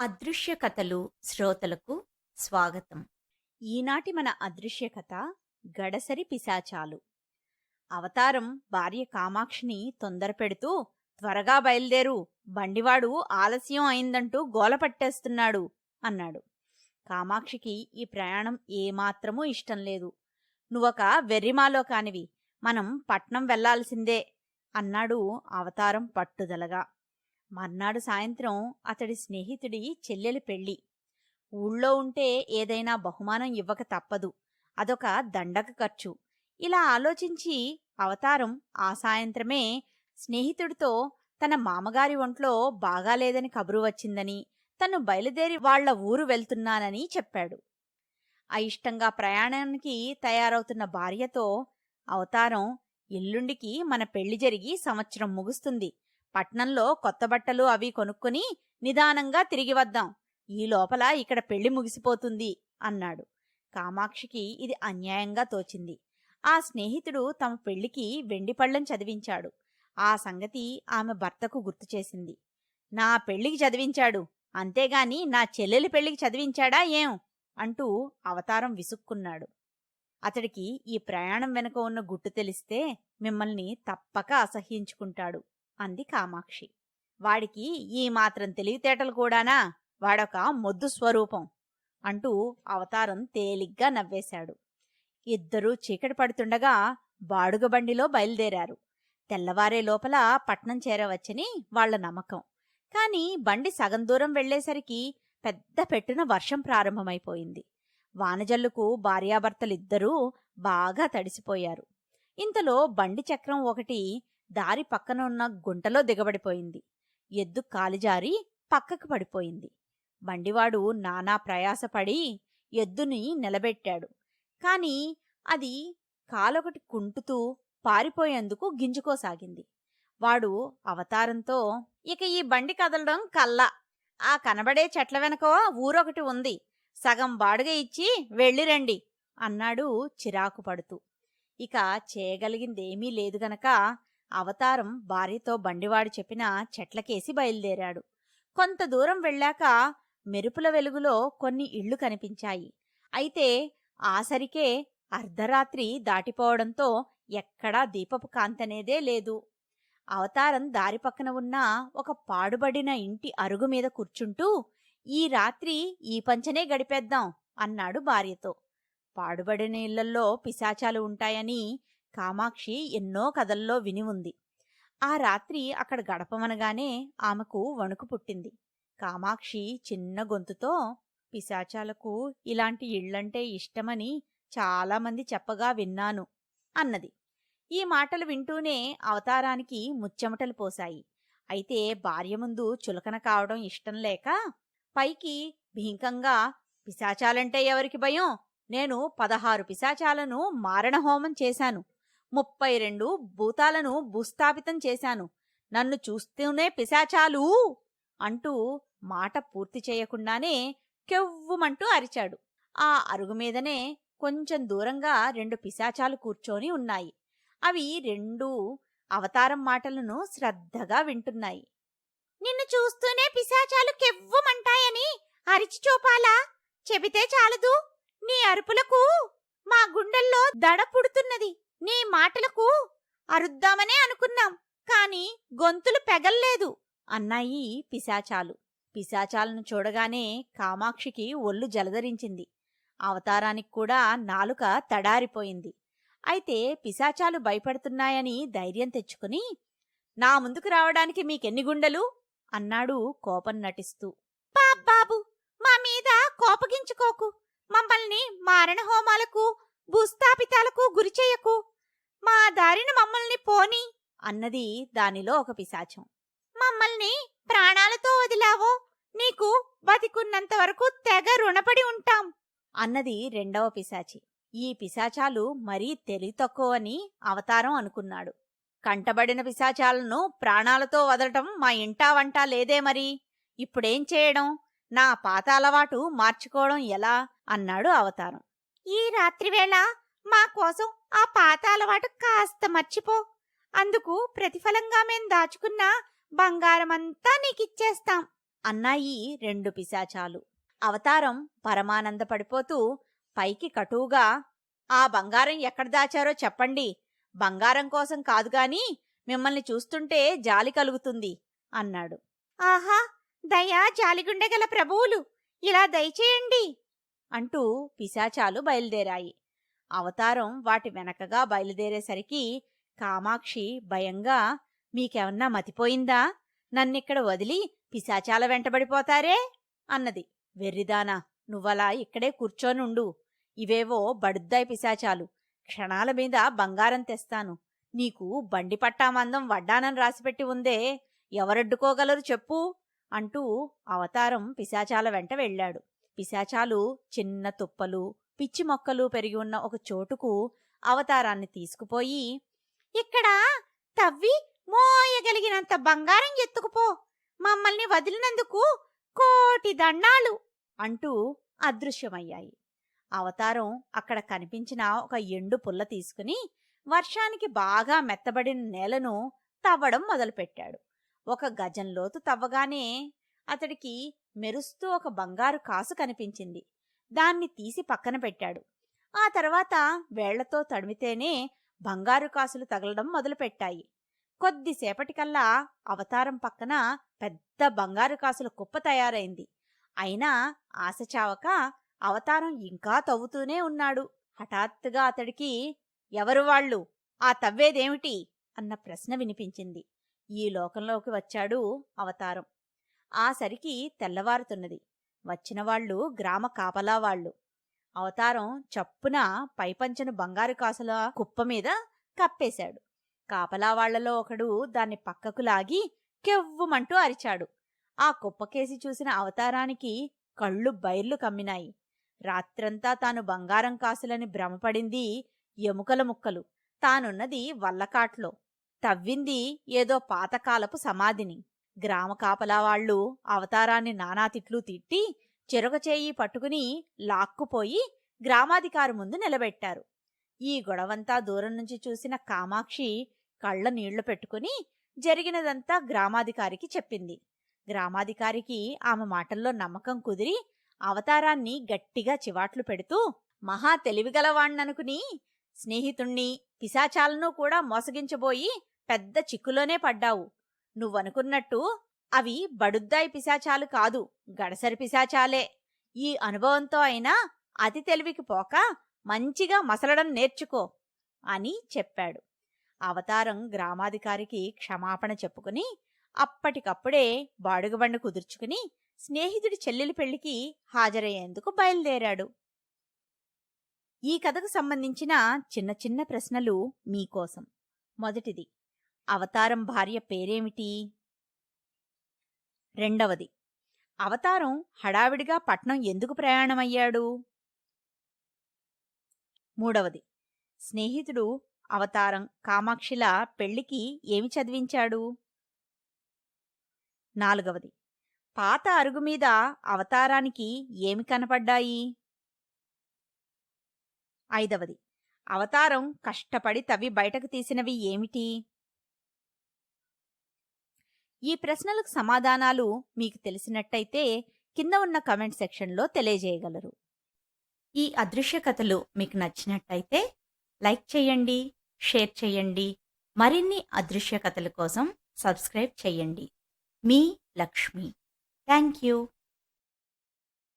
అదృశ్య కథలు శ్రోతలకు స్వాగతం. ఈనాటి మన అదృశ్య కథ గడసరి పిశాచాలు. అవతారం భార్య కామాక్షిని తొందర పెడుతూ త్వరగా బయలుదేరు బండివాడు ఆలస్యం అయిందంటూ గోల పట్టేస్తున్నాడు అన్నాడు. కామాక్షికి ఈ ప్రయాణం ఏమాత్రమూ ఇష్టం లేదు. నువ్వొక వెర్రిమాలో కానివి మనం పట్నం వెళ్ళాల్సిందే అన్నాడు అవతారం పట్టుదలగా. మర్నాడు సాయంత్రం అతడి స్నేహితుడి చెల్లెలి పెళ్ళి. ఊళ్ళో ఉంటే ఏదైనా బహుమానం ఇవ్వక తప్పదు. అదొక దండక ఖర్చు. ఇలా ఆలోచించి అవతారం ఆ సాయంత్రమే స్నేహితుడితో తన మామగారి ఒంట్లో బాగాలేదని కబురు వచ్చిందని తను బయలుదేరి వాళ్ళ ఊరు వెళ్తున్నానని చెప్పాడు. అయిష్టంగా ప్రయాణానికి తయారవుతున్న భార్యతో అవతారం ఎల్లుండికి మన పెళ్ళి జరిగి సంవత్సరం ముగుస్తుంది. పట్నంలో కొత్త బట్టలు అవి కొనుక్కుని నిదానంగా తిరిగి వద్దాం. ఈ లోపల ఇక్కడ పెళ్ళి ముగిసిపోతుంది అన్నాడు. కామాక్షికి ఇది అన్యాయంగా తోచింది. ఆ స్నేహితుడు తమ పెళ్ళికి వెండి పళ్ళెం చదివించాడు. ఆ సంగతి ఆమె భర్తకు గుర్తు చేసింది. నా పెళ్ళికి చదివించాడు. అంతేగాని నా చెల్లెలి పెళ్ళికి చదివించాడా ఏం? అంటూ అవతారం విసుక్కున్నాడు. అతడికి ఈ ప్రయాణం వెనుక ఉన్న గుట్టు తెలిస్తే మిమ్మల్ని తప్పక అసహ్యించుకుంటాడు. అంది కామాక్షి. వాడికి ఈ మాత్రం తెలివితేటలు కూడానా? వాడొక మొద్దు స్వరూపం అంటూ అవతారం తేలిగ్గా నవ్వేశాడు. ఇద్దరూ చీకటి పడుతుండగా బాడుగబండిలో బయలుదేరారు. తెల్లవారే లోపల పట్నం చేరవచ్చని వాళ్ళ నమ్మకం. కాని బండి సగం దూరం వెళ్ళేసరికి పెద్ద పెట్టున వర్షం ప్రారంభమైపోయింది. వానజల్లుకు భార్యాభర్తలిద్దరూ బాగా తడిసిపోయారు. ఇంతలో బండి చక్రం ఒకటి దారి పక్కన ఉన్న గుంటలో దిగబడిపోయింది. ఎద్దు కాలిజారి పక్కకు పడిపోయింది. బండివాడు నానా ప్రయాసపడి ఎద్దుని నిలబెట్టాడు. కాని అది కాలొకటి కుంటుతూ పారిపోయేందుకు గింజుకోసాగింది. వాడు అవతారంతో ఇక ఈ బండి కదలడం కల్లా. ఆ కనబడే చెట్ల వెనక ఊరొకటి ఉంది. సగం బాడుగ ఇచ్చి వెళ్ళిరండి అన్నాడు చిరాకు పడుతూ ఇక చేయగలిగిందేమీ లేదు గనక అవతారం భార్యతో బండివాడు చెప్పిన చెట్లకేసి బయలుదేరాడు. కొంత దూరం వెళ్ళాక మెరుపుల వెలుగులో కొన్ని ఇళ్ళు కనిపించాయి. అయితే ఆసరికే అర్ధరాత్రి దాటిపోవడంతో ఎక్కడా దీపపు కాంతనేదే లేదు. అవతారం దారి పక్కన ఉన్న ఒక పాడుబడిన ఇంటి అరుగు మీద కూర్చుంటూ ఈ రాత్రి ఈ పంచనే గడిపేద్దాం అన్నాడు భార్యతో. పాడుబడిన ఇళ్ళల్లో పిశాచాలు ఉంటాయని కామాక్షి ఎన్నో కథల్లో విని ఉంది. ఆ రాత్రి అక్కడ గడపమనగానే ఆమెకు వణుకు పుట్టింది. కామాక్షి చిన్న గొంతుతో పిశాచాలకు ఇలాంటి ఇళ్ళంటే ఇష్టమని చాలామంది చెప్పగా విన్నాను అన్నది. ఈ మాటలు వింటూనే అవతారానికి ముచ్చెమటలు పోశాయి. అయితే భార్య ముందు చులకన కావడం ఇష్టం లేక పైకి భీంకంగా పిశాచాలంటే ఎవరికి భయం? నేను పదహారు పిశాచాలను మారణహోమం చేశాను. ముప్పై రెండు భూతాలను భూస్థాపితం చేశాను. నన్ను చూస్తూనే పిశాచాలు! అంటూ మాట పూర్తి చేయకుండానే కెవ్వుమంటూ అరిచాడు. ఆ అరుగు మీదనే కొంచెం దూరంగా రెండు పిశాచాలు కూర్చొని ఉన్నాయి. అవి రెండు అవతారం మాటలను శ్రద్ధగా వింటున్నాయి. నిన్ను చూస్తూనే పిశాచాలు కెవ్వుమంటాయని అరిచి చూపాలా? చెబితే చాలదు. నీ అరుపులకు మా గుండెల్లో దడ పుడుతున్నది. నీ మాటలకు అరుద్దామనే అనుకున్నాం కాని గొంతులు పెగల్లేదు అన్నాయి పిశాచాలు. పిశాచాలను చూడగానే కామాక్షికి ఒళ్ళు జలదరించింది అవతారానికి కూడా నాలుక తడారిపోయింది. అయితే పిశాచాలు భయపడుతున్నాయని ధైర్యం తెచ్చుకుని నా ముందుకు రావడానికి మీకెన్ని గుండెలు? అన్నాడు కోపం నటిస్తూ. బాబు మా మీద కోపగించుకోకు. మమ్మల్ని మారణ హోమాలకు భూస్థాపితాలకు గురిచేయకు మా దారిన మమ్మల్ని పోని అన్నది దానిలో ఒక పిశాచం. మమ్మల్ని ప్రాణాలతో వదిలావో నీకు బతికున్నంత వరకు తెగ రుణపడి ఉంటాం అన్నది రెండవ పిశాచి. ఈ పిశాచాలు మరీ తెలివి తక్కువని అవతారం అనుకున్నాడు. కంటబడిన పిశాచాలను ప్రాణాలతో వదలటం మా ఇంటా వంటా లేదే మరి. ఇప్పుడేం చేయడం? నా పాత అలవాటు మార్చుకోవడం ఎలా? అన్నాడు అవతారం. ఈ రాత్రివేళ మా కోసం ఆ పాత అలవాటు కాస్త మర్చిపో. అందుకు ప్రతిఫలంగా మేం దాచుకున్న బంగారమంతా నీకిచ్చేస్తాం. అన్నాయి రెండు పిశాచాలు. అవతారం పరమానంద పడిపోతూ పైకి కటువుగా ఆ బంగారం ఎక్కడ దాచారో చెప్పండి. బంగారం కోసం కాదుగాని మిమ్మల్ని చూస్తుంటే జాలి కలుగుతుంది అన్నాడు. ఆహా! దయా జాలిగుండెగల ప్రభువులు ఇలా దయచేయండి. అంటూ పిశాచాలు బయలుదేరాయి. అవతారం వాటి వెనకగా బయలుదేరేసరికి కామాక్షి భయంగా మీకేమన్నా మతిపోయిందా? నన్నిక్కడ వదిలి పిశాచాల వెంటబడిపోతారే? అన్నది. వెర్రిదానా నువ్వలా ఇక్కడే కూర్చోనుండు. ఇవేవో బడుద్దాయి పిశాచాలు. క్షణాల మీద బంగారం తెస్తాను. నీకు బండి పట్టామందం వడ్డానని రాసిపెట్టి ఉందే. ఎవరడ్డుకోగలరు చెప్పు అంటూ అవతారం పిశాచాల వెంట వెళ్ళాడు. పిశాచాలు చిన్న తుప్పలు పిచ్చి మొక్కలు పెరిగి ఉన్న ఒక చోటుకు అవతారాన్ని తీసుకుపోయి ఇక్కడ తవ్వి మోయగలిగినంత బంగారం ఎత్తుకుపో మమ్మల్ని వదిలినందుకు కోటి దండాలు అంటూ అదృశ్యమయ్యాయి. అవతారం అక్కడ కనిపించిన ఒక ఎండు పుల్ల తీసుకుని వర్షానికి బాగా మెత్తబడిన నేలను తవ్వడం మొదలుపెట్టాడు. ఒక గజంలోతు తవ్వగానే అతడికి మెరుస్తూ ఒక బంగారు కాసు కనిపించింది. దాన్ని తీసి పక్కన పెట్టాడు. ఆ తర్వాత వేళ్ళతో తడిమితేనే బంగారు కాసులు తగలడం మొదలుపెట్టాయి. కొద్దిసేపటికల్లా అవతారం పక్కన పెద్ద బంగారు కాసుల కుప్ప తయారైంది. అయినా ఆశ చావక అవతారం ఇంకా తవ్వుతూనే ఉన్నాడు. హఠాత్తుగా అతడికి ఎవరు వాళ్ళు? ఆ తవ్వేదేమిటి? అన్న ప్రశ్న వినిపించింది. ఈ లోకంలోకి వచ్చాడు అవతారం. ఆ సరికి తెల్లవారుతున్నది. వచ్చినవాళ్ళు గ్రామ కాపలావాళ్ళు అవతారం చప్పున పైపంచను బంగారు కాసుల కుప్ప మీద కప్పేశాడు. కాపలావాళ్ళలో ఒకడు దాన్ని పక్కకు లాగి కెవ్వుమంటూ అరిచాడు. ఆ కుప్పకేసి చూసిన అవతారానికి కళ్ళు బైర్లు కమ్మినాయి. రాత్రంతా తాను బంగారం కాసులని భ్రమపడింది ఎముకల ముక్కలు. తానున్నది వల్లకాట్లో. తవ్వింది ఏదో పాతకాలపు సమాధిని. గ్రామ కాపలా వాళ్ళు అవతారాన్ని నానా తిట్లు తిట్టి చెరొక చేయి పట్టుకుని లాక్కుపోయి గ్రామాధికారి ముందు నిలబెట్టారు. ఈ గొడవంతా దూరం నుంచి చూసిన కామాక్షి కళ్ళ నీళ్ళు పెట్టుకుని జరిగినదంతా గ్రామాధికారికి చెప్పింది. గ్రామాధికారికి ఆమె మాటల్లో నమ్మకం కుదిరి అవతారాన్ని గట్టిగా చివాట్లు పెడుతూ మహా తెలివిగలవాణ్ణనుకుని స్నేహితుణ్ణి పిశాచాలను కూడా మోసగించబోయి పెద్ద చిక్కులోనే పడ్డావు. నువ్వనుకున్నట్టు అవి బడుద్దాయి పిశాచాలు కాదు గడసరి పిశాచాలే. ఈ అనుభవంతో అయినా అతి తెలివికి పోక మంచిగా మసలడం నేర్చుకో అని చెప్పాడు. అవతారం గ్రామాధికారికి క్షమాపణ చెప్పుకుని అప్పటికప్పుడే బాడుగబండ కుదుర్చుకుని స్నేహితుడి చెల్లెలి పెళ్ళికి హాజరయ్యేందుకు బయలుదేరాడు. ఈ కథకు సంబంధించిన చిన్న చిన్న ప్రశ్నలు మీకోసం. మొదటిది అవతారం భార్య పేరేమిటి? రెండవది అవతారం హడావిడిగా పట్నం ఎందుకు ప్రయాణమయ్యాడు? మూడవది స్నేహితుడు అవతారం కామాక్షిల పెళ్ళికి ఏమి చదివించాడు? నాలుగవది పాత అరుగు మీద అవతారానికి ఏమి కనపడ్డాయి? ఐదవది అవతారం కష్టపడి తవ్వి బయటకు తీసినవి ఏమిటి? ఈ ప్రశ్నలకు సమాధానాలు మీకు తెలిసినట్టయితే కింద ఉన్న కమెంట్ సెక్షన్లో తెలియజేయగలరు. ఈ అదృశ్య కథలు మీకు నచ్చినట్టయితే లైక్ చేయండి షేర్ చేయండి మరిన్ని అదృశ్య కథల కోసం సబ్స్క్రైబ్ చేయండి. మీ లక్ష్మి. Thank you.